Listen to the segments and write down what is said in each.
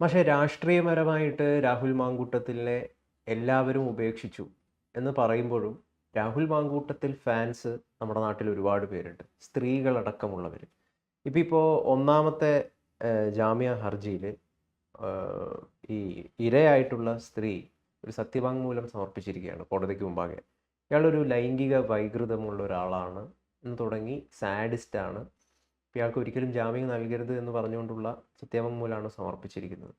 പക്ഷേ രാഷ്ട്രീയപരമായിട്ട് രാഹുൽ മാങ്കൂട്ടത്തിലെ എല്ലാവരും ഉപേക്ഷിച്ചു എന്ന് പറയുമ്പോഴും രാഹുൽ മാങ്കൂട്ടത്തിൽ ഫാൻസ് നമ്മുടെ നാട്ടിൽ ഒരുപാട് പേരുണ്ട്. സ്ത്രീകളടക്കമുള്ളവർ ഇപ്പം ഇപ്പോൾ ഒന്നാമത്തെ ജാമ്യ ഹർജിയിൽ ഈ ഇരയായിട്ടുള്ള സ്ത്രീ ഒരു സത്യവാങ്മൂലം സമർപ്പിച്ചിരിക്കുകയാണ് കോടതിക്ക് മുമ്പാകെ. ഇയാളൊരു ലൈംഗിക വൈകൃതമുള്ള ഒരാളാണ് എന്ന് തുടങ്ങി സാഡിസ്റ്റാണ് ഇയാൾക്ക് ഒരിക്കലും ജാമ്യം നൽകരുത് എന്ന് പറഞ്ഞുകൊണ്ടുള്ള സത്യവാങ്മൂലമാണ് സമർപ്പിച്ചിരിക്കുന്നത്.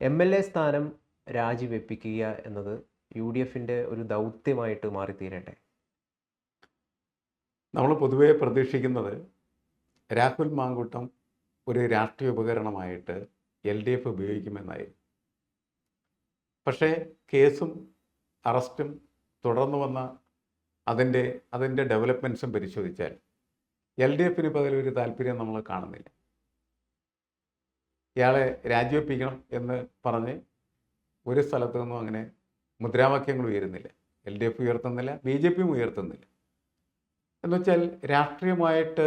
എം എൽ എ സ്ഥാനം രാജിവെപ്പിക്കുക എന്നത് യു ഡി എഫിന്റെ ഒരു ദൗത്യമായിട്ട് മാറിത്തീരട്ടെ? നമ്മൾ പൊതുവെ പ്രതീക്ഷിക്കുന്നത് രാഹുൽ മാങ്കൂട്ടം ഒരു രാഷ്ട്രീയ ഉപകരണമായിട്ട് എൽ ഡി എഫ് ഉപയോഗിക്കുമെന്നായിരുന്നു. പക്ഷേ കേസും അറസ്റ്റും തുടർന്നു വന്ന അതിന്റെ അതിന്റെ ഡെവലപ്മെൻസും പരിശോധിച്ചാൽ എൽ ഡി എഫിന് ഇപ്പോൾ ഒരു താല്പര്യം നമ്മൾ കാണുന്നില്ല. ഇയാളെ രാജിവെപ്പിക്കണം എന്ന് പറഞ്ഞ് ഒരു സ്ഥലത്തു നിന്നും അങ്ങനെ മുദ്രാവാക്യങ്ങൾ ഉയരുന്നില്ല. എൽ ഡി എഫ് ഉയർത്തുന്നില്ല ബി ജെ പിയും ഉയർത്തുന്നില്ല. എന്നുവെച്ചാൽ രാഷ്ട്രീയമായിട്ട്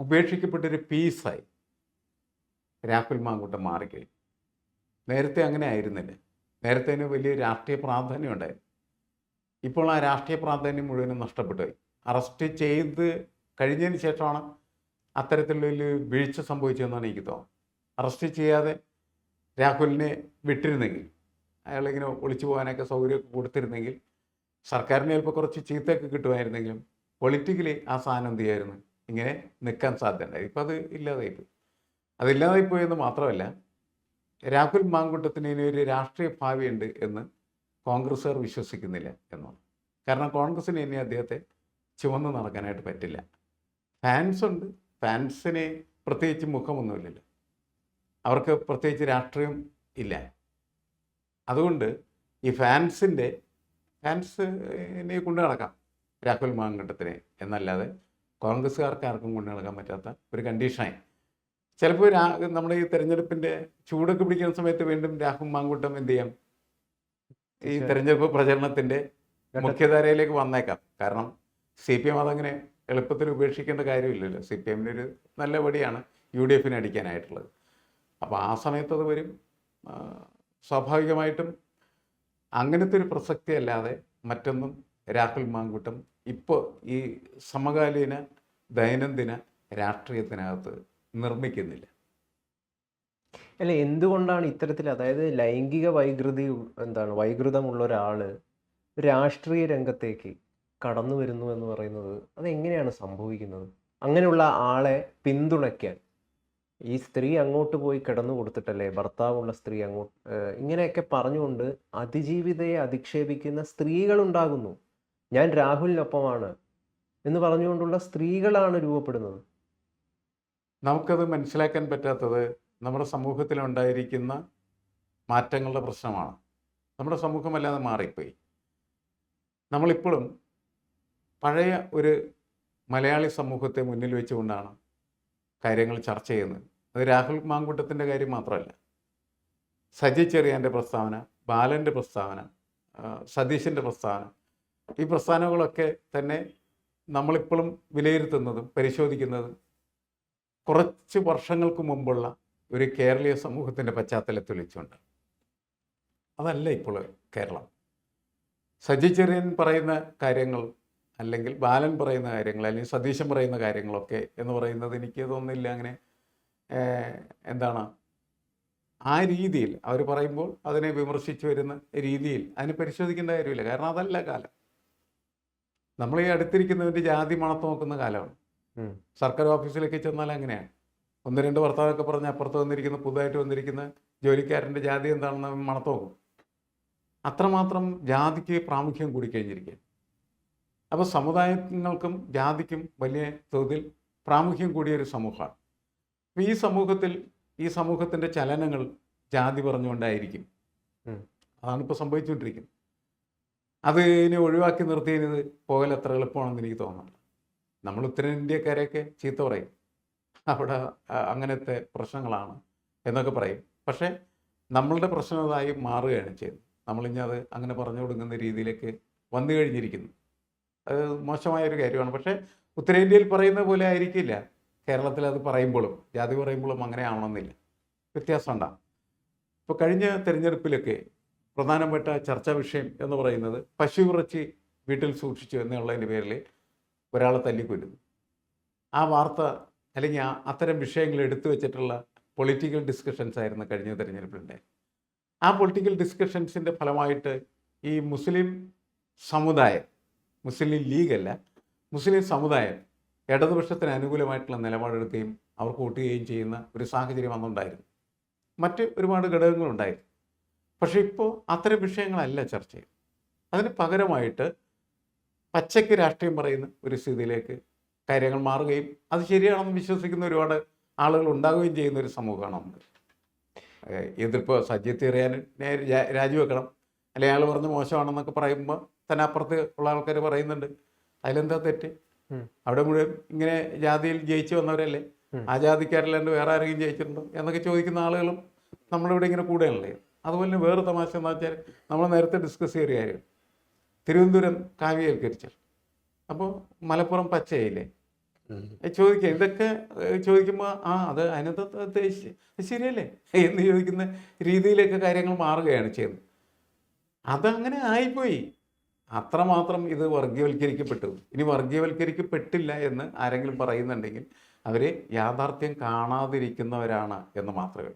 ഉപേക്ഷിക്കപ്പെട്ടൊരു പീസായി രാഹുൽ മാങ്കൂട്ടം മാറിക്കഴിഞ്ഞു. നേരത്തെ അങ്ങനെ ആയിരുന്നില്ല. നേരത്തെ അതിന് വലിയ രാഷ്ട്രീയ പ്രാധാന്യം ഉണ്ടായിരുന്നു. ഇപ്പോൾ ആ രാഷ്ട്രീയ പ്രാധാന്യം മുഴുവനും നഷ്ടപ്പെട്ടു. അറസ്റ്റ് ചെയ്ത് കഴിഞ്ഞതിന് ശേഷമാണ് അത്തരത്തിലുള്ള വീഴ്ച സംഭവിച്ചതെന്നാണ് എനിക്ക് തോന്നുന്നത്. അറസ്റ്റ് ചെയ്യാതെ രാഹുലിനെ വിട്ടിരുന്നെങ്കിൽ അയാളിങ്ങനെ ഒളിച്ചു പോകാനൊക്കെ സൗകര്യമൊക്കെ കൊടുത്തിരുന്നെങ്കിൽ സർക്കാരിന് ചിലപ്പോൾ കുറച്ച് ചീത്തയൊക്കെ കിട്ടുമായിരുന്നെങ്കിലും പൊളിറ്റിക്കലി ആ സാധനം എന്ത് ചെയ്യായിരുന്നു? ഇങ്ങനെ നിൽക്കാൻ സാധ്യതയുണ്ടായി. ഇപ്പം അത് ഇല്ലാതായിപ്പോയി. അതില്ലാതായിപ്പോയെന്ന് മാത്രമല്ല രാഹുൽ മാങ്കുട്ടത്തിന് ഇനി ഒരു രാഷ്ട്രീയ ഭാവിയുണ്ട് എന്ന് കോൺഗ്രസ്സുകാർ വിശ്വസിക്കുന്നില്ല എന്നാണ് കാരണം കോൺഗ്രസ്സിന് ഇനി അദ്ദേഹത്തെ ചുവന്ന് നടക്കാനായിട്ട് പറ്റില്ല. ഫാൻസ് ഉണ്ട്. ഫാൻസിന് പ്രത്യേകിച്ച് മുഖമൊന്നുമില്ലല്ലോ. അവർക്ക് പ്രത്യേകിച്ച് രാഷ്ട്രീയം ഇല്ല. അതുകൊണ്ട് ഈ ഫാൻസിന്റെ ഫാൻസിനെ കൊണ്ടു നടക്കാം. രാഹുൽ മാങ്കണ്ടത്തിനെ എന്നല്ലാതെ കോൺഗ്രസ്സുകാർക്ക് ആർക്കും കൊണ്ടു നടക്കാൻ പറ്റാത്ത ഒരു കണ്ടീഷനായി ചിലപ്പോൾ രാ നമ്മുടെ ഈ തെരഞ്ഞെടുപ്പിന്റെ ചൂടൊക്കെ പിടിക്കുന്ന സമയത്ത് വീണ്ടും രാഹുൽ മാങ്കൂട്ടം എന്ത് ചെയ്യാം? ഈ തെരഞ്ഞെടുപ്പ് പ്രചരണത്തിന്റെ മുഖ്യധാരയിലേക്ക് വന്നേക്കാം. കാരണം സി പി എം അതങ്ങനെ എളുപ്പത്തിൽ ഉപേക്ഷിക്കേണ്ട കാര്യമില്ലല്ലോ. സി പി എമ്മിന്റെ ഒരു നല്ല പടിയാണ് യു ഡി എഫിന് അടിക്കാനായിട്ടുള്ളത്. അപ്പോൾ ആ സമയത്ത് അത് വരും. സ്വാഭാവികമായിട്ടും അങ്ങനത്തെ ഒരു പ്രസക്തി അല്ലാതെ മറ്റൊന്നും രാഹുൽ മാങ്കുട്ടം ഇപ്പോൾ ഈ സമകാലീന ദൈനംദിന രാഷ്ട്രീയത്തിനകത്ത് നിർമ്മിക്കുന്നില്ല. അല്ല എന്തുകൊണ്ടാണ് ഇത്തരത്തിൽ അതായത് ലൈംഗിക വൈകൃതി എന്താണ് വൈകൃതമുള്ള ഒരാൾ രാഷ്ട്രീയ രംഗത്തേക്ക് കടന്നു വരുന്നു എന്ന് പറയുന്നത് അതെങ്ങനെയാണ് സംഭവിക്കുന്നത്? അങ്ങനെയുള്ള ആളെ പിന്തുണയ്ക്കാൻ ഈ സ്ത്രീ അങ്ങോട്ട് പോയി കിടന്നു കൊടുത്തിട്ടല്ലേ? ഭർത്താവുള്ള സ്ത്രീ അങ്ങോട്ട് ഇങ്ങനെയൊക്കെ പറഞ്ഞുകൊണ്ട് അതിജീവിതയെ അധിക്ഷേപിക്കുന്ന സ്ത്രീകളുണ്ടാകുന്നു ഞാൻ രാഹുലിനൊപ്പമാണ് എന്ന് പറഞ്ഞുകൊണ്ടുള്ള സ്ത്രീകളാണ് രൂപപ്പെടുന്നത്. നമുക്കത് മനസ്സിലാക്കാൻ പറ്റാത്തത് നമ്മുടെ സമൂഹത്തിലുണ്ടായിരിക്കുന്ന മാറ്റങ്ങളുടെ പ്രശ്നമാണ്. നമ്മുടെ സമൂഹമല്ലാതെ മാറിപ്പോയി. നമ്മളിപ്പോഴും പഴയ ഒരു മലയാളി സമൂഹത്തെ മുന്നിൽ വെച്ചുകൊണ്ടാണ് കാര്യങ്ങൾ ചർച്ച ചെയ്യുന്നത്. അത് രാഹുൽ മാങ്കുട്ടത്തിന്റെ കാര്യം മാത്രമല്ല. സജി ചെറിയാന്റെ പ്രസ്താവന ബാലന്റെ പ്രസ്താവന സതീശന്റെ പ്രസ്താവന ഈ പ്രസ്ഥാനങ്ങളൊക്കെ തന്നെ നമ്മളിപ്പോഴും വിലയിരുത്തുന്നതും പരിശോധിക്കുന്നതും കുറച്ച് വർഷങ്ങൾക്ക് മുമ്പുള്ള ഒരു കേരളീയ സമൂഹത്തിന്റെ പശ്ചാത്തലത്തിൽ വെച്ചുകൊണ്ട്. അതല്ല ഇപ്പോൾ കേരളം. സജി ചെറിയൻ പറയുന്ന കാര്യങ്ങൾ അല്ലെങ്കിൽ ബാലൻ പറയുന്ന കാര്യങ്ങൾ അല്ലെങ്കിൽ സതീശൻ പറയുന്ന കാര്യങ്ങളൊക്കെ എന്ന് പറയുന്നത് എനിക്ക് തോന്നുന്നില്ല അങ്ങനെ എന്താണ്? ആ രീതിയിൽ അവർ പറയുമ്പോൾ അതിനെ വിമർശിച്ചു വരുന്ന രീതിയിൽ അതിനെ പരിശോധിക്കേണ്ട കാര്യമില്ല. കാരണം അതല്ല കാലം. നമ്മൾ ഈ അടുത്തിരിക്കുന്നവന്റെ ജാതി മണത്ത് നോക്കുന്ന കാലമാണ്. സർക്കാർ ഓഫീസിലേക്ക് ചെന്നാൽ അങ്ങനെയാണ്. ഒന്ന് രണ്ട് ഭർത്താവൊക്കെ പറഞ്ഞ് അപ്പുറത്ത് വന്നിരിക്കുന്ന പുതുതായിട്ട് വന്നിരിക്കുന്ന ജോലിക്കാരന്റെ ജാതി എന്താണെന്ന് മണത്ത് നോക്കും. അത്രമാത്രം ജാതിക്ക് പ്രാമുഖ്യം കൂടിക്കഴിഞ്ഞിരിക്കുകയാണ്. അപ്പോൾ സമുദായങ്ങൾക്കും ജാതിക്കും വലിയ തോതിൽ പ്രാമുഖ്യം കൂടിയൊരു സമൂഹമാണ്. അപ്പോൾ ഈ സമൂഹത്തിൽ ഈ സമൂഹത്തിന്റെ ചലനങ്ങൾ ജാതി പറഞ്ഞുകൊണ്ടായിരിക്കും. അതാണ് ഇപ്പോൾ സംഭവിച്ചുകൊണ്ടിരിക്കുന്നത്. അത് ഇനി ഒഴിവാക്കി നിർത്തിയത് പോകൽ അത്ര എളുപ്പമാണെന്ന് എനിക്ക് തോന്നുന്നു നമ്മൾ ഉത്തരേന്ത്യക്കാരെയൊക്കെ ചീത്ത പറയും. അവിടെ അങ്ങനത്തെ പ്രശ്നങ്ങളാണ് എന്നൊക്കെ പറയും. പക്ഷേ നമ്മളുടെ പ്രശ്നം അതായി മാറുകയാണ് ചെയ്യുന്നത് നമ്മളിഞ്ഞത് അത് അങ്ങനെ പറഞ്ഞു കൊടുക്കുന്ന രീതിയിലേക്ക് വന്നു കഴിഞ്ഞിരിക്കുന്നു. അത് മോശമായ ഒരു കാര്യമാണ്. പക്ഷേ ഉത്തരേന്ത്യയിൽ പറയുന്ന പോലെ ആയിരിക്കില്ല. കേരളത്തിൽ അത് പറയുമ്പോഴും ജാതി പറയുമ്പോഴും അങ്ങനെ ആവണമെന്നില്ല. വ്യത്യാസം ഉണ്ടാകും ഇപ്പോൾ കഴിഞ്ഞ തെരഞ്ഞെടുപ്പിലൊക്കെ പ്രധാനപ്പെട്ട ചർച്ചാ വിഷയം എന്ന് പറയുന്നത് പശു ഇറച്ചി വീട്ടിൽ സൂക്ഷിച്ചു എന്നുള്ളതിന്റെ പേരിൽ ഒരാളെ തല്ലിക്കൊല്ലുന്നു. ആ വാർത്ത അല്ലെങ്കിൽ അത്തരം വിഷയങ്ങൾ എടുത്തു വെച്ചിട്ടുള്ള പൊളിറ്റിക്കൽ ഡിസ്കഷൻസ് ആയിരുന്നു കഴിഞ്ഞ തെരഞ്ഞെടുപ്പിലുണ്ടായി ആ പൊളിറ്റിക്കൽ ഡിസ്കഷൻസിന്റെ ഫലമായിട്ട് ഈ മുസ്ലിം സമുദായം മുസ്ലിം ലീഗ് അല്ല മുസ്ലിം സമുദായം ഇടതുപക്ഷത്തിന് അനുകൂലമായിട്ടുള്ള നിലപാടെടുക്കുകയും അവർക്ക് വോട്ട് ചെയ്യുന്ന ഒരു സാഹചര്യം അന്നുണ്ടായിരുന്നു. മറ്റ് ഒരുപാട് ഘടകങ്ങളുണ്ടായിരുന്നു. പക്ഷേ ഇപ്പോൾ അത്തരം വിഷയങ്ങളല്ല ചർച്ച ചെയ്യുന്നത്. അതിന് പകരമായിട്ട് പച്ചയ്ക്ക് രാഷ്ട്രീയം പറയുന്ന ഒരു സ്ഥിതിയിലേക്ക് കാര്യങ്ങൾ മാറുകയും അത് ശരിയാണെന്ന് വിശ്വസിക്കുന്ന ഒരുപാട് ആളുകൾ ഉണ്ടാവുകയും ചെയ്യുന്ന ഒരു സമൂഹമാണ് നമുക്ക്. എതിർപ്പ് സജ്ജത്തി എറിയാനെ രാജിവെക്കണം. അല്ലെങ്കിൽ അയാൾ പറഞ്ഞ് മോശമാണെന്നൊക്കെ പറയുമ്പോൾ തന്നെ അപ്പുറത്ത് ഉള്ള ആൾക്കാർ പറയുന്നുണ്ട്. അതിലെന്താ തെറ്റ്? അവിടെ മുഴുവൻ ഇങ്ങനെ ജാതിയിൽ ജയിച്ചു വന്നവരല്ലേ. ആ ജാതിക്കാരല്ലാണ്ട് വേറെ ആരെങ്കിലും ജയിച്ചിട്ടുണ്ടോ? എന്നൊക്കെ ചോദിക്കുന്ന ആളുകളും നമ്മളിവിടെ ഇങ്ങനെ കൂടെയാണല്ലേ? അതുപോലെ തന്നെ വേറെ തമാശ എന്താ വെച്ചാൽ നമ്മൾ നേരത്തെ ഡിസ്കസ് ചെയ്ത കാര്യം. തിരുവനന്തപുരം കാവ്യവൽക്കരിച്ചു അപ്പോൾ മലപ്പുറം പച്ചയില്ലേ ചോദിക്കുക ഇതൊക്കെ ചോദിക്കുമ്പോൾ ആ അത് അതിനകത്ത് അത് ശരിയല്ലേ? എന്ന് ചോദിക്കുന്ന രീതിയിലൊക്കെ കാര്യങ്ങൾ മാറുകയാണ് ചെയ്യുന്നത്. അതങ്ങനെ ആയിപ്പോയി. അത്രമാത്രം ഇത് വർഗീയവൽക്കരിക്കപ്പെട്ടു ഇനി വർഗീയവൽക്കരിക്കപ്പെട്ടില്ല എന്ന് ആരെങ്കിലും പറയുന്നുണ്ടെങ്കിൽ അവർ യാഥാർത്ഥ്യം കാണാതിരിക്കുന്നവരാണ് എന്ന് മാത്രമേ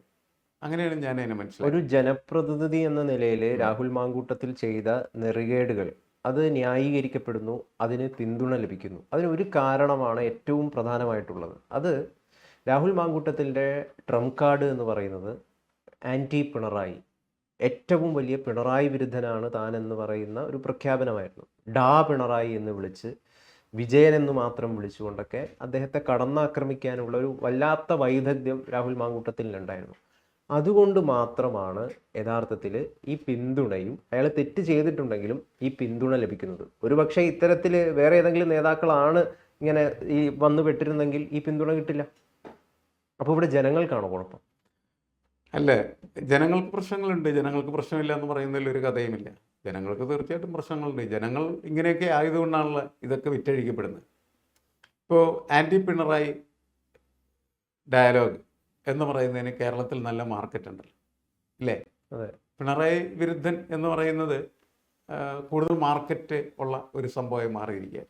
അങ്ങനെയാണ് ഞാൻ അതിനെ മനസ്സിലായത് ഒരു ജനപ്രതിനിധി എന്ന നിലയിൽ രാഹുൽ മാങ്കൂട്ടത്തിൽ ചെയ്ത നെറികേടുകൾ അത് ന്യായീകരിക്കപ്പെടുന്നു അതിന് പിന്തുണ ലഭിക്കുന്നു. അതിന് ഒരു കാരണമാണ് ഏറ്റവും പ്രധാനമായിട്ടുള്ളത്. അത് രാഹുൽ മാങ്കൂട്ടത്തിന്റെ ട്രംപ് കാർഡ് എന്ന് പറയുന്നത് ആന്റി പിണറായി. ഏറ്റവും വലിയ പിണറായി വിരുദ്ധനാണ് താൻ എന്ന് പറയുന്ന ഒരു പ്രഖ്യാപനമായിരുന്നു. ഡാ പിണറായി എന്ന് വിളിച്ച് വിജയൻ എന്ന് മാത്രം വിളിച്ചുകൊണ്ടൊക്കെ അദ്ദേഹത്തെ കടന്നാക്രമിക്കാനുള്ള ഒരു വല്ലാത്ത വൈദഗ്ധ്യം രാഹുൽ മാങ്കൂട്ടത്തിലുണ്ടായിരുന്നു. അതുകൊണ്ട് മാത്രമാണ് യഥാർത്ഥത്തിൽ ഈ പിന്തുണയും അയാൾ തെറ്റ് ചെയ്തിട്ടുണ്ടെങ്കിലും ഈ പിന്തുണ ലഭിക്കുന്നത്. ഒരുപക്ഷെ ഇത്തരത്തിൽ വേറെ ഏതെങ്കിലും നേതാക്കളാണ് ഇങ്ങനെ ഈ വന്നു പെട്ടിരുന്നെങ്കിൽ ഈ പിന്തുണ കിട്ടില്ല. അപ്പോൾ ഇവിടെ ജനങ്ങൾക്കാണോ കുഴപ്പം? അല്ല? ജനങ്ങൾക്ക് പ്രശ്നങ്ങളുണ്ട്. ജനങ്ങൾക്ക് പ്രശ്നമില്ല എന്ന് പറയുന്നതിൽ ഒരു കഥയുമില്ല. ജനങ്ങൾക്ക് തീർച്ചയായിട്ടും പ്രശ്നങ്ങളുണ്ട്. ജനങ്ങൾ ഇങ്ങനെയൊക്കെ ആയതുകൊണ്ടാണല്ലോ ഇതൊക്കെ വിറ്റഴിക്കപ്പെടുന്നത്. ഇപ്പോൾ ആന്റി പിണറായി ഡയലോഗ് എന്ന് പറയുന്നതിന് കേരളത്തിൽ നല്ല മാർക്കറ്റ് ഉണ്ടല്ലോ. അല്ലേ അതെ. പിണറായി വിരുദ്ധൻ എന്ന് പറയുന്നത് കൂടുതൽ മാർക്കറ്റ് ഉള്ള ഒരു സംഭവമായി മാറിയിരിക്കുക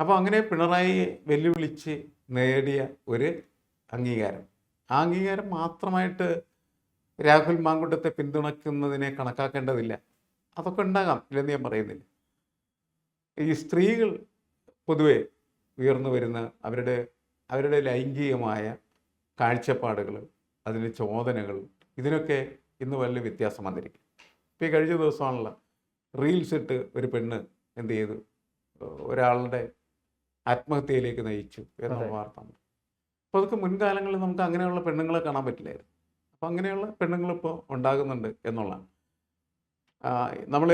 അപ്പോൾ അങ്ങനെ പിണറായിയെ വെല്ലുവിളിച്ച് നേടിയ ഒരു അംഗീകാരം. അംഗീകാരം മാത്രമായിട്ട് രാഹുൽ മാങ്കുട്ടത്തെ പിന്തുണയ്ക്കുന്നതിനെ കണക്കാക്കേണ്ടതില്ല. അതൊക്കെ ഉണ്ടാകാം ഇല്ലെന്ന് ഞാൻ പറയുന്നില്ല. ഈ സ്ത്രീകൾ പൊതുവെ ഉയർന്നു വരുന്ന അവരുടെ അവരുടെ ലൈംഗികമായ കാഴ്ചപ്പാടുകൾ അതിന്റെ ചോദനകൾ ഇതിനൊക്കെ ഇന്ന് വലിയ വ്യത്യാസം വന്നിരിക്കും. ഇപ്പോൾ ഈ കഴിഞ്ഞ ദിവസമാണല്ലോ റീൽസ് ഇട്ട് ഒരു പെണ്ണ് എന്ത് ചെയ്തു? ഒരാളുടെ ആത്മഹത്യയിലേക്ക് നയിച്ചു എന്നുള്ള. വാർത്ത അപ്പോൾ അതൊക്കെ മുൻകാലങ്ങളിൽ നമുക്ക് അങ്ങനെയുള്ള പെണ്ണുങ്ങളെ കാണാൻ പറ്റില്ലായിരുന്നു. അപ്പോൾ അങ്ങനെയുള്ള പെണ്ണുങ്ങളിപ്പോൾ ഉണ്ടാകുന്നുണ്ട് എന്നുള്ളതാണ്. നമ്മൾ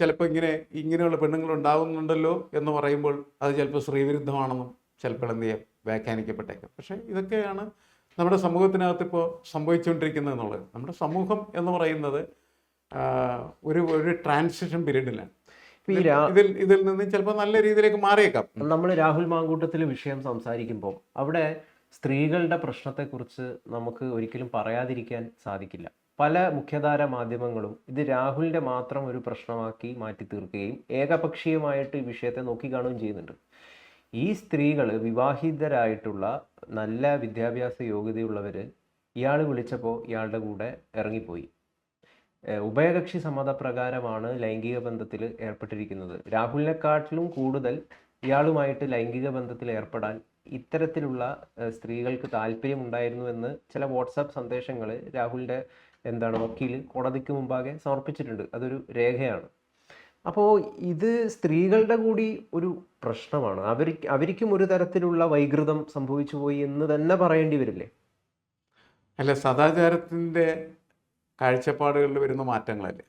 ചിലപ്പോൾ ഇങ്ങനെ ഇങ്ങനെയുള്ള പെണ്ണുങ്ങൾ ഉണ്ടാകുന്നുണ്ടല്ലോ എന്ന് പറയുമ്പോൾ അത് ചിലപ്പോൾ സ്ത്രീവിരുദ്ധമാണെന്നും ചിലപ്പോൾ എന്ത് ചെയ്യാം വ്യാഖ്യാനിക്കപ്പെട്ടേക്കാം. പക്ഷേ ഇതൊക്കെയാണ് നമ്മുടെ സമൂഹത്തിനകത്ത് ഇപ്പോൾ സംഭവിച്ചുകൊണ്ടിരിക്കുന്നത് എന്നുള്ളത്. നമ്മുടെ സമൂഹം എന്ന് പറയുന്നത് ഒരു ഒരു ട്രാൻസിഷൻ പീരീഡിലാണ്. ഇതിൽ ഇതിൽ നിന്ന് ചിലപ്പോൾ നല്ല രീതിയിലേക്ക് മാറിയേക്കാം. നമ്മൾ രാഹുൽ മാങ്കൂട്ടത്തിൽ വിഷയം സംസാരിക്കുമ്പോൾ അവിടെ സ്ത്രീകളുടെ പ്രശ്നത്തെക്കുറിച്ച് നമുക്ക് ഒരിക്കലും പറയാതിരിക്കാൻ സാധിക്കില്ല. പല മുഖ്യധാര മാധ്യമങ്ങളും ഇത് രാഹുലിന്റെ മാത്രം ഒരു പ്രശ്നമാക്കി മാറ്റി തീർക്കുകയും ഏകപക്ഷീയമായിട്ട് ഈ വിഷയത്തെ നോക്കിക്കാണുകയും ചെയ്യുന്നുണ്ട്. ഈ സ്ത്രീകൾ വിവാഹിതരായിട്ടുള്ള നല്ല വിദ്യാഭ്യാസ യോഗ്യതയുള്ളവർ ഇയാൾ വിളിച്ചപ്പോൾ ഇയാളുടെ കൂടെ ഇറങ്ങിപ്പോയി. ഉഭയകക്ഷി സമ്മതപ്രകാരമാണ് ലൈംഗിക ബന്ധത്തിൽ ഏർപ്പെട്ടിരിക്കുന്നത്. രാഹുലിനെക്കാട്ടിലും കൂടുതൽ ഇയാളുമായിട്ട് ലൈംഗിക ബന്ധത്തിൽ ഏർപ്പെടാൻ ഇത്തരത്തിലുള്ള സ്ത്രീകൾക്ക് താല്പര്യമുണ്ടായിരുന്നു എന്ന് ചില വാട്സാപ്പ് സന്ദേശങ്ങൾ രാഹുലിന്റെ എന്താണ് വക്കീൽ കോടതിക്ക് മുമ്പാകെ സമർപ്പിച്ചിട്ടുണ്ട്. അതൊരു രേഖയാണ്. അപ്പോൾ ഇത് സ്ത്രീകളുടെ കൂടി ഒരു പ്രശ്നമാണ്. അവർ അവർക്കും ഒരു തരത്തിലുള്ള വൈകൃതം സംഭവിച്ചു പോയി എന്ന് തന്നെ പറയേണ്ടി വരില്ലേ? അല്ല സദാചാരത്തിന്റെ കാഴ്ചപ്പാടുകളിൽ വരുന്ന മാറ്റങ്ങളല്ലേ?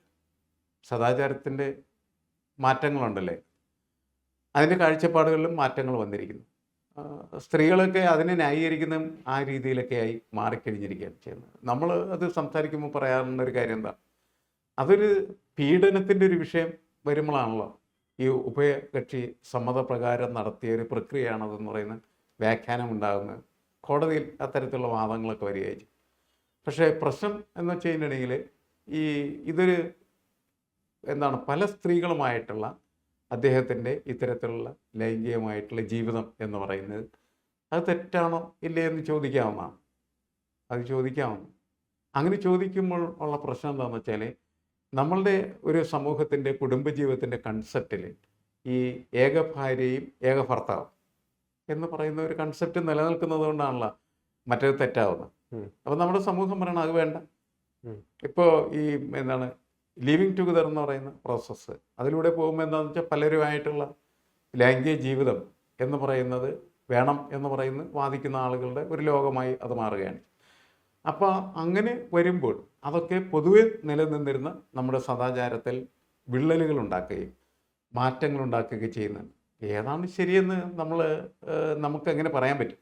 സദാചാരത്തിന്റെ മാറ്റങ്ങളുണ്ടല്ലേ? അതിന്റെ കാഴ്ചപ്പാടുകളിലും മാറ്റങ്ങൾ വന്നിരിക്കുന്നു. സ്ത്രീകളൊക്കെ അതിനെ ന്യായീകരിക്കുന്നതും ആ രീതിയിലൊക്കെയായി മാറിക്കഴിഞ്ഞിരിക്കുകയാണ് ചെയ്യുന്നത്. നമ്മൾ അത് സംസാരിക്കുമ്പോൾ പറയാറുള്ള ഒരു കാര്യം എന്താ? അതൊരു പീഡനത്തിന്റെ ഒരു വിഷയം വരുമ്പോഴാണല്ലോ ഈ ഉഭയകക്ഷി സമ്മതപ്രകാരം നടത്തിയ ഒരു പ്രക്രിയയാണതെന്ന് പറയുന്ന വ്യാഖ്യാനം ഉണ്ടാകുന്നത് കോടതിയിൽ അത്തരത്തിലുള്ള വാദങ്ങളൊക്കെ വരികയായി. പക്ഷേ പ്രശ്നം എന്ന് വെച്ച് കഴിഞ്ഞിട്ടുണ്ടെങ്കിൽ ഈ ഇതൊരു എന്താണ് പല സ്ത്രീകളുമായിട്ടുള്ള അദ്ദേഹത്തിന്റെ ഇത്തരത്തിലുള്ള ലൈംഗികമായിട്ടുള്ള ജീവിതം എന്ന് പറയുന്നത് അത് തെറ്റാണോ ഇല്ലേ എന്ന് ചോദിക്കാവുന്നതാണ് അത് ചോദിക്കാവുന്നു. അങ്ങനെ ചോദിക്കുമ്പോൾ ഉള്ള പ്രശ്നം എന്താണെന്ന് വെച്ചാൽ നമ്മളുടെ ഒരു സമൂഹത്തിന്റെ കുടുംബജീവിതത്തിന്റെ കൺസെപ്റ്റിൽ ഈ ഏക ഭാര്യയും ഏക ഭർത്താവും എന്ന് പറയുന്ന ഒരു കൺസെപ്റ്റ് നിലനിൽക്കുന്നത് കൊണ്ടാണല്ലോ മറ്റേത് തെറ്റാവുന്നത്. അപ്പം അപ്പോൾ നമ്മുടെ സമൂഹം പറയണം അത് വേണ്ട. ഇപ്പോൾ ഈ എന്താണ് ലിവിങ് ടുഗദർ എന്ന് പറയുന്ന പ്രോസസ്സ് അതിലൂടെ പോകുമ്പോൾ എന്താണെന്ന് വെച്ചാൽ പലരുമായിട്ടുള്ള ലൈംഗിക ജീവിതം എന്ന് പറയുന്നത് വേണം എന്ന് പറയുന്ന വാദിക്കുന്ന ആളുകളുടെ ഒരു ലോകമായി അത് മാറുകയാണ്. അപ്പോൾ അങ്ങനെ വരുമ്പോൾ അതൊക്കെ പൊതുവെ നിലനിന്നിരുന്ന നമ്മുടെ സദാചാരത്തിൽ വിള്ളലുകൾ ഉണ്ടാക്കുകയും മാറ്റങ്ങൾ ഉണ്ടാക്കുകയും ചെയ്യുന്നുണ്ട്. ഏതാണ് ശരിയെന്ന് നമ്മൾ നമുക്ക് എങ്ങനെ പറയാൻ പറ്റും?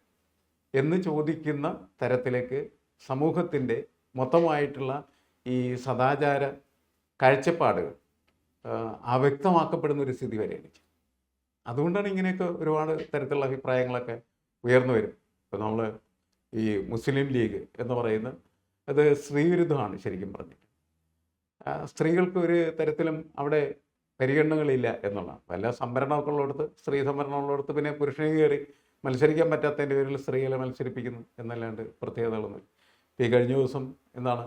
എന്ന് ചോദിക്കുന്ന തരത്തിലേക്ക് സമൂഹത്തിന്റെ മൊത്തമായിട്ടുള്ള ഈ സദാചാര കാഴ്ചപ്പാടുകൾ അവ്യക്തമാക്കപ്പെടുന്ന ഒരു സ്ഥിതി വരെ വരെയാണ് അതുകൊണ്ടാണ് ഇങ്ങനെയൊക്കെ ഒരുപാട് തരത്തിലുള്ള അഭിപ്രായങ്ങളൊക്കെ ഉയർന്നു വരും. ഇപ്പം നമ്മൾ ഈ മുസ്ലിം ലീഗ് എന്ന് പറയുന്ന അത് സ്ത്രീവിരുദ്ധമാണ് ശരിക്കും പറഞ്ഞിട്ട്. സ്ത്രീകൾക്ക് ഒരു തരത്തിലും അവിടെ പരിഗണനകളില്ല എന്നുള്ളതാണ്. വല്ല സംവരണമൊക്കെ ഉള്ളിടത്ത് സ്ത്രീ സംവരണം ഉള്ളിടത്ത് പിന്നെ പുരുഷനെ കയറി മത്സരിക്കാൻ പറ്റാത്തതിന്റെ പേരിൽ സ്ത്രീകളെ മത്സരിപ്പിക്കുന്നു എന്നല്ലാണ്ട് പ്രത്യേകതകളൊന്നും ഈ കഴിഞ്ഞ ദിവസം എന്താണ്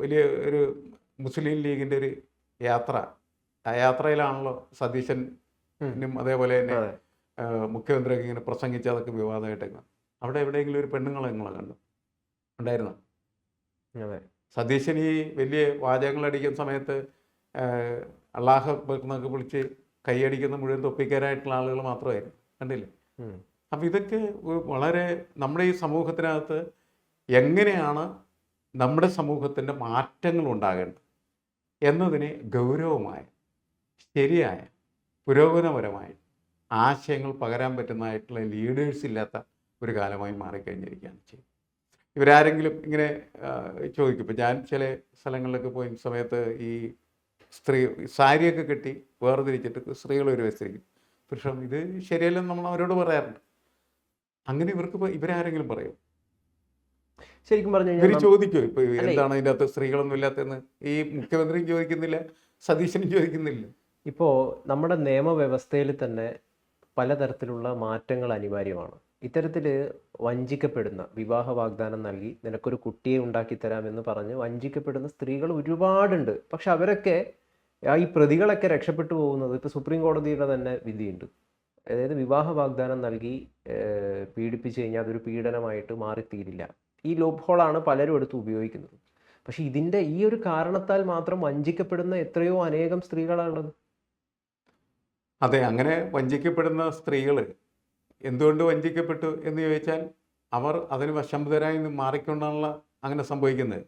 വലിയ ഒരു മുസ്ലിം ലീഗിന്റെ ഒരു യാത്ര. ആ യാത്രയിലാണല്ലോ സതീശനും അതേപോലെ തന്നെ മുഖ്യമന്ത്രിയൊക്കെ ഇങ്ങനെ പ്രസംഗിച്ച് അതൊക്കെ വിവാദമായിട്ടൊക്കെ. അവിടെ എവിടെയെങ്കിലും ഒരു പെണ്ണുങ്ങളെ നിങ്ങളെ കണ്ടു? ഉണ്ടായിരുന്നോ? അതെ. സതീശൻ ഈ വലിയ വാചകങ്ങൾ അടിക്കുന്ന സമയത്ത് അള്ളാഹ് എന്നൊക്കെ വിളിച്ച് കൈയടിക്കുന്ന മുഴുവൻ തൊപ്പിക്കാരായിട്ടുള്ള ആളുകൾ മാത്രമായിരുന്നു. കണ്ടില്ലേ. അപ്പം ഇതൊക്കെ വളരെ നമ്മുടെ ഈ സമൂഹത്തിനകത്ത് എങ്ങനെയാണ് നമ്മുടെ സമൂഹത്തിന്റെ മാറ്റങ്ങൾ ഉണ്ടാകേണ്ടത് എന്നതിനെ ഗൗരവമായ ശരിയായ പുരോഗമനപരമായ ആശയങ്ങൾ പകരാൻ പറ്റുന്നതായിട്ടുള്ള ലീഡേഴ്സ് ഇല്ലാത്ത ഒരു കാലമായി മാറിക്കഴിഞ്ഞിരിക്കുകയാണ് ചെയ്യുന്നത്. ഇവരാരെങ്കിലും ഇങ്ങനെ ചോദിക്കും. ഇപ്പം ഞാൻ ചില സ്ഥലങ്ങളിലൊക്കെ പോയ സമയത്ത് ഈ സ്ത്രീ സാരിയൊക്കെ കെട്ടി വേർതിരിച്ചിട്ട് സ്ത്രീകൾ ഒരു വസ്ത്രിക്കും പക്ഷേ ഇത് ശരിയല്ലെന്ന് നമ്മൾ അവരോട് പറയാറുണ്ട്. അങ്ങനെ ഇവർക്ക് ഇവരാരെങ്കിലും പറയും? ശരിക്കും പറഞ്ഞു കഴിഞ്ഞാൽ ചോദിക്കും? ഇപ്പൊ എന്താണ് അതിന്റെ അകത്ത് സ്ത്രീകളൊന്നും ഇല്ലാത്തതെന്ന്? ഈ മുഖ്യമന്ത്രിയും ചോദിക്കുന്നില്ല സതീശനും ചോദിക്കുന്നില്ല. ഇപ്പോ നമ്മുടെ നിയമവ്യവസ്ഥയിൽ തന്നെ പലതരത്തിലുള്ള മാറ്റങ്ങൾ അനിവാര്യമാണ്. ഇത്തരത്തിൽ വഞ്ചിക്കപ്പെടുന്ന വിവാഹ വാഗ്ദാനം നൽകി നിനക്കൊരു കുട്ടിയെ ഉണ്ടാക്കി തരാമെന്ന് പറഞ്ഞ് വഞ്ചിക്കപ്പെടുന്ന സ്ത്രീകൾ ഒരുപാടുണ്ട്. പക്ഷെ അവരൊക്കെ ഈ പ്രതികളൊക്കെ രക്ഷപ്പെട്ടു പോകുന്നത് ഇപ്പോൾ സുപ്രീം കോടതിയുടെ തന്നെ വിധിയുണ്ട്. അതായത് വിവാഹ വാഗ്ദാനം നൽകി പീഡിപ്പിച്ചു കഴിഞ്ഞാൽ അതൊരു പീഡനമായിട്ട് മാറിത്തീരില്ല. ഈ ലോപ്പ് ഹോളാണ് പലരും എടുത്ത് ഉപയോഗിക്കുന്നത്. പക്ഷെ ഇതിന്റെ ഈ ഒരു കാരണത്താൽ മാത്രം വഞ്ചിക്കപ്പെടുന്ന എത്രയോ അനേകം സ്ത്രീകളാണുള്ളത്. അതെ അങ്ങനെ വഞ്ചിക്കപ്പെടുന്ന സ്ത്രീകൾ എന്തുകൊണ്ട് വഞ്ചിക്കപ്പെട്ടു എന്ന് ചോദിച്ചാൽ അവർ അതിന് വശംബുതരായി മാറിക്കൊണ്ടാണുള്ള മാറിക്കൊണ്ടാണല്ലോ അങ്ങനെ സംഭവിക്കുന്നത്.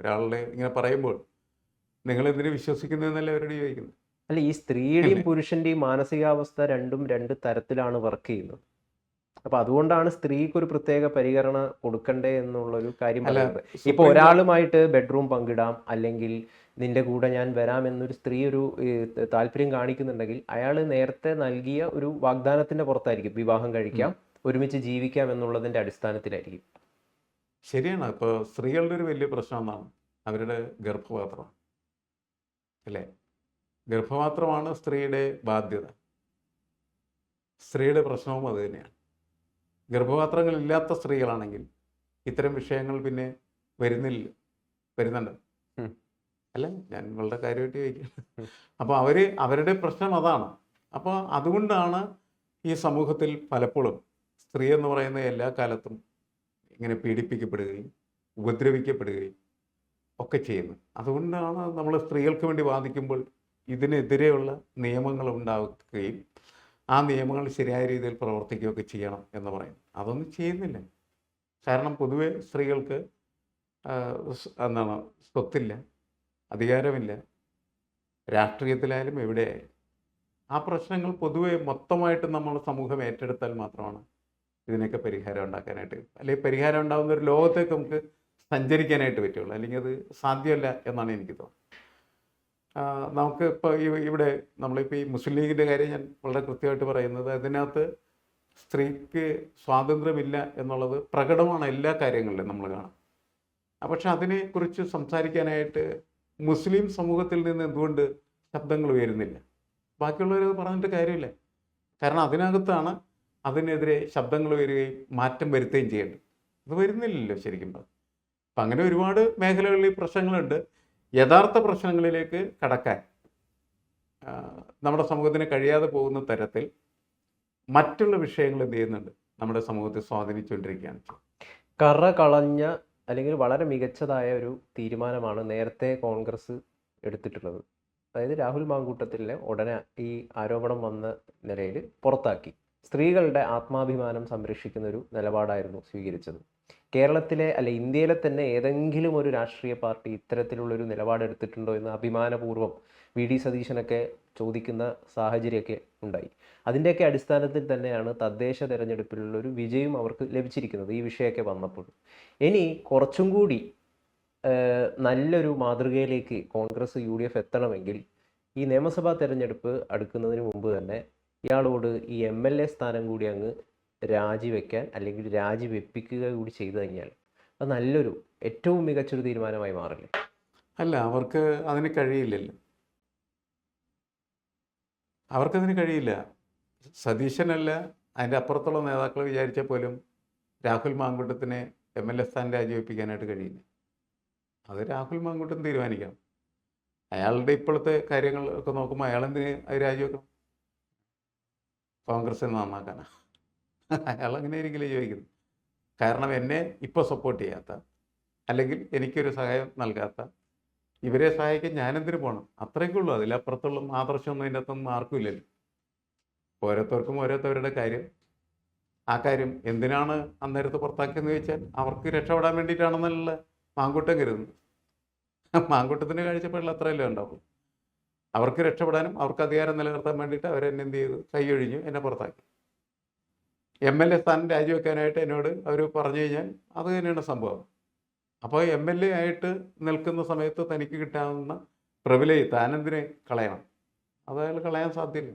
ഒരാളുടെ ഇങ്ങനെ പറയുമ്പോൾ നിങ്ങൾ എന്തിനു വിശ്വസിക്കുന്നതെന്നല്ല അവരോട് ചോദിക്കുന്നത്? അല്ല ഈ സ്ത്രീയുടെയും പുരുഷന്റെയും മാനസികാവസ്ഥ രണ്ടും രണ്ട് തരത്തിലാണ് വർക്ക് ചെയ്യുന്നത്. അപ്പൊ അതുകൊണ്ടാണ് സ്ത്രീക്ക് ഒരു പ്രത്യേക പരിഗണന കൊടുക്കണ്ടേ എന്നുള്ളൊരു കാര്യം പറയുന്നത്. ഇപ്പൊ ഒരാളുമായിട്ട് ബെഡ്റൂം പങ്കിടാം അല്ലെങ്കിൽ നിന്റെ കൂടെ ഞാൻ വരാം എന്നൊരു സ്ത്രീ ഒരു താല്പര്യം കാണിക്കുന്നുണ്ടെങ്കിൽ അയാൾ നേരത്തെ നൽകിയ ഒരു വാഗ്ദാനത്തിന്റെ പുറത്തായിരിക്കും. വിവാഹം കഴിക്കാം ഒരുമിച്ച് ജീവിക്കാം എന്നുള്ളതിന്റെ അടിസ്ഥാനത്തിലായിരിക്കും. ശരിയാണ്. ഇപ്പോൾ സ്ത്രീകളുടെ ഒരു വലിയ പ്രശ്നം എന്നാണ്. അവരുടെ ഗർഭപാത്രം. അല്ലേ? ഗർഭപാത്രമാണ് സ്ത്രീയുടെ ബാധ്യത. സ്ത്രീയുടെ പ്രശ്നവും അത് തന്നെയാണ്. ഗർഭപാത്രങ്ങളില്ലാത്ത സ്ത്രീകളാണെങ്കിൽ ഇത്തരം വിഷയങ്ങൾ പിന്നെ വരുന്നില്ല വരുന്നുണ്ട്. അല്ല ഞാൻ വളരെ കാര്യമായിട്ട് ചോദിക്കുകയാണ്. അപ്പോൾ അവർ അവരുടെ പ്രശ്നം അതാണ്. അപ്പോൾ അതുകൊണ്ടാണ് ഈ സമൂഹത്തിൽ പലപ്പോഴും സ്ത്രീ എന്ന് പറയുന്ന എല്ലാ കാലത്തും ഇങ്ങനെ പീഡിപ്പിക്കപ്പെടുകയും ഉപദ്രവിക്കപ്പെടുകയും ഒക്കെ ചെയ്യുന്നത്. അതുകൊണ്ടാണ് നമ്മൾ സ്ത്രീകൾക്ക് വേണ്ടി വാദിക്കുമ്പോൾ ഇതിനെതിരെയുള്ള നിയമങ്ങൾ ഉണ്ടാക്കുകയും ആ നിയമങ്ങൾ ശരിയായ രീതിയിൽ പ്രവർത്തിക്കുകയൊക്കെ ചെയ്യണം എന്ന് പറയും. അതൊന്നും ചെയ്യുന്നില്ല. കാരണം പൊതുവെ സ്ത്രീകൾക്ക് എന്താണ് സ്വത്തില്ല അധികാരമില്ല. രാഷ്ട്രീയത്തിലായാലും എവിടെയായാലും ആ പ്രശ്നങ്ങൾ പൊതുവെ മൊത്തമായിട്ട് നമ്മൾ സമൂഹം ഏറ്റെടുത്താൽ മാത്രമാണ് ഇതിനൊക്കെ പരിഹാരം ഉണ്ടാക്കാനായിട്ട്. അല്ലെങ്കിൽ പരിഹാരം ഉണ്ടാകുന്ന ഒരു ലോകത്തേക്ക് നമുക്ക് സഞ്ചരിക്കാനായിട്ട് പറ്റുള്ളൂ. അല്ലെങ്കിൽ അത് സാധ്യമല്ല എന്നാണ് എനിക്ക് തോന്നുന്നത്. നമുക്ക് ഇപ്പോൾ ഇവിടെ നമ്മളിപ്പോൾ ഈ മുസ്ലിം ലീഗിന്റെ കാര്യം ഞാൻ വളരെ കൃത്യമായിട്ട് പറയുന്നത് അതിനകത്ത് സ്ത്രീക്ക് സ്വാതന്ത്ര്യമില്ല എന്നുള്ളത് പ്രകടമാണ് എല്ലാ കാര്യങ്ങളിലും നമ്മൾ കാണാം പക്ഷെ അതിനെക്കുറിച്ച് സംസാരിക്കാനായിട്ട് മുസ്ലിം സമൂഹത്തിൽ നിന്ന് എന്തുകൊണ്ട് ശബ്ദങ്ങൾ ഉയരുന്നില്ല? ബാക്കിയുള്ളവർ പറഞ്ഞിട്ട് കാര്യമില്ല. കാരണം അതിനകത്താണ് അതിനെതിരെ ശബ്ദങ്ങൾ വരികയും മാറ്റം വരുത്തുകയും ചെയ്യേണ്ടത്. അത് വരുന്നില്ലല്ലോ ശരിക്കും പറഞ്ഞു അപ്പം അങ്ങനെ ഒരുപാട് മേഖലകളിൽ പ്രശ്നങ്ങളുണ്ട്. യഥാർത്ഥ പ്രശ്നങ്ങളിലേക്ക് കടക്കാൻ നമ്മുടെ സമൂഹത്തിന് കഴിയാതെ പോകുന്ന തരത്തിൽ മറ്റുള്ള വിഷയങ്ങൾ എന്ത് ചെയ്യുന്നുണ്ട്? നമ്മുടെ സമൂഹത്തെ സ്വാധീനിച്ചുകൊണ്ടിരിക്കുകയാണ്. കറ കളഞ്ഞ അല്ലെങ്കിൽ വളരെ മികച്ചതായ ഒരു തീരുമാനമാണ് നേരത്തെ കോൺഗ്രസ് എടുത്തിട്ടുള്ളത്. അതായത് രാഹുൽ മാങ്കൂട്ടത്തിലെ ഉടനെ ഈ ആരോപണം വന്ന നിലയിൽ പുറത്താക്കി. സ്ത്രീകളുടെ ആത്മാഭിമാനം സംരക്ഷിക്കുന്ന ഒരു നിലപാടായിരുന്നു സ്വീകരിച്ചത്. കേരളത്തിലെ അല്ല ഇന്ത്യയിലെ തന്നെ ഏതെങ്കിലും ഒരു രാഷ്ട്രീയ പാർട്ടി ഇത്തരത്തിലുള്ളൊരു നിലപാടെടുത്തിട്ടുണ്ടോ എന്ന് അഭിമാനപൂർവം വി. ഡി. സതീശനൊക്കെ ചോദിക്കുന്ന സാഹചര്യമൊക്കെ ഉണ്ടായി. അതിന്റെയൊക്കെ അടിസ്ഥാനത്തിൽ തന്നെയാണ് തദ്ദേശ തെരഞ്ഞെടുപ്പിലുള്ളൊരു വിജയം അവർക്ക് ലഭിച്ചിരിക്കുന്നത് ഈ വിഷയമൊക്കെ വന്നപ്പോൾ. ഇനി കുറച്ചും കൂടി നല്ലൊരു മാതൃകയിലേക്ക് കോൺഗ്രസ് യു ഡി എഫ് എത്തണമെങ്കിൽ ഈ നിയമസഭാ തെരഞ്ഞെടുപ്പ് അടുക്കുന്നതിന് മുമ്പ് തന്നെ ഇയാളോട് ഈ എം എൽ എ സ്ഥാനം കൂടി അങ്ങ് രാജിവെക്കാൻ അല്ലെങ്കിൽ രാജിവെപ്പിക്കുക കൂടി ചെയ്തു കഴിഞ്ഞാൽ അത് നല്ലൊരു ഏറ്റവും മികച്ചൊരു തീരുമാനമായി മാറില്ലേ? അല്ല അവർക്ക് അതിന് കഴിയില്ലല്ലോ. അവർക്കതിന് കഴിയില്ല. സതീശനല്ല അതിന്റെ അപ്പുറത്തുള്ള നേതാക്കൾ വിചാരിച്ചാൽ പോലും രാഹുൽ മാങ്കുട്ടത്തിനെ എം എൽ എ സ്ഥാനം രാജിവെപ്പിക്കാനായിട്ട് കഴിയില്ല. അത് രാഹുൽ മാങ്കുട്ടൻ തീരുമാനിക്കണം. അയാളുടെ ഇപ്പോഴത്തെ കാര്യങ്ങൾ ഒക്കെ നോക്കുമ്പോൾ അയാളെന്തിന് അത് രാജിവെക്കണം? കോൺഗ്രസ് നന്നാക്കാനാ. അയാൾ അങ്ങനെ ആയിരിക്കില്ല ചോദിക്കുന്നത് കാരണം എന്നെ ഇപ്പോൾ സപ്പോർട്ട് ചെയ്യാത്ത അല്ലെങ്കിൽ എനിക്കൊരു സഹായം നൽകാത്ത ഇവരെ സഹായിക്കാൻ ഞാനെന്തിനു പോകണം അത്രയ്ക്കുള്ളൂ അതിലപ്പുറത്തുള്ള ആദർശമൊന്നും അതിന്റെ അകത്തൊന്നും ആർക്കും ഇല്ലല്ലോ. ഓരോരുത്തർക്കും ഓരോരുത്തവരുടെ കാര്യം. ആ കാര്യം എന്തിനാണ് അന്നേരത്ത് പുറത്താക്കിയെന്ന് ചോദിച്ചാൽ അവർക്ക് രക്ഷപ്പെടാൻ വേണ്ടിയിട്ടാണെന്നുള്ള മാങ്കൂട്ടം കരുതുന്നു മാങ്കൂട്ടത്തിന്റെ കാഴ്ചപ്പാടിൽ അത്രയല്ലേ ഉണ്ടാവും അവർക്ക് രക്ഷപ്പെടാനും അവർക്ക് അധികാരം നിലനിർത്താൻ വേണ്ടിയിട്ട് അവരെന്നെ എന്ത് ചെയ്തു? കൈയൊഴിഞ്ഞു എന്നെ പുറത്താക്കി. എം എൽ എ സ്ഥാനം രാജിവെക്കാനായിട്ട് എന്നോട് അവർ പറഞ്ഞു കഴിഞ്ഞാൽ അത് തന്നെയാണ് സംഭവം. അപ്പോൾ എം എൽ എ ആയിട്ട് നിൽക്കുന്ന സമയത്ത് തനിക്ക് കിട്ടാവുന്ന പ്രിവിലേജ് താനെന്തിനെ കളയണം? അത് അയാൾ കളയാൻ സാധ്യതയില്ല.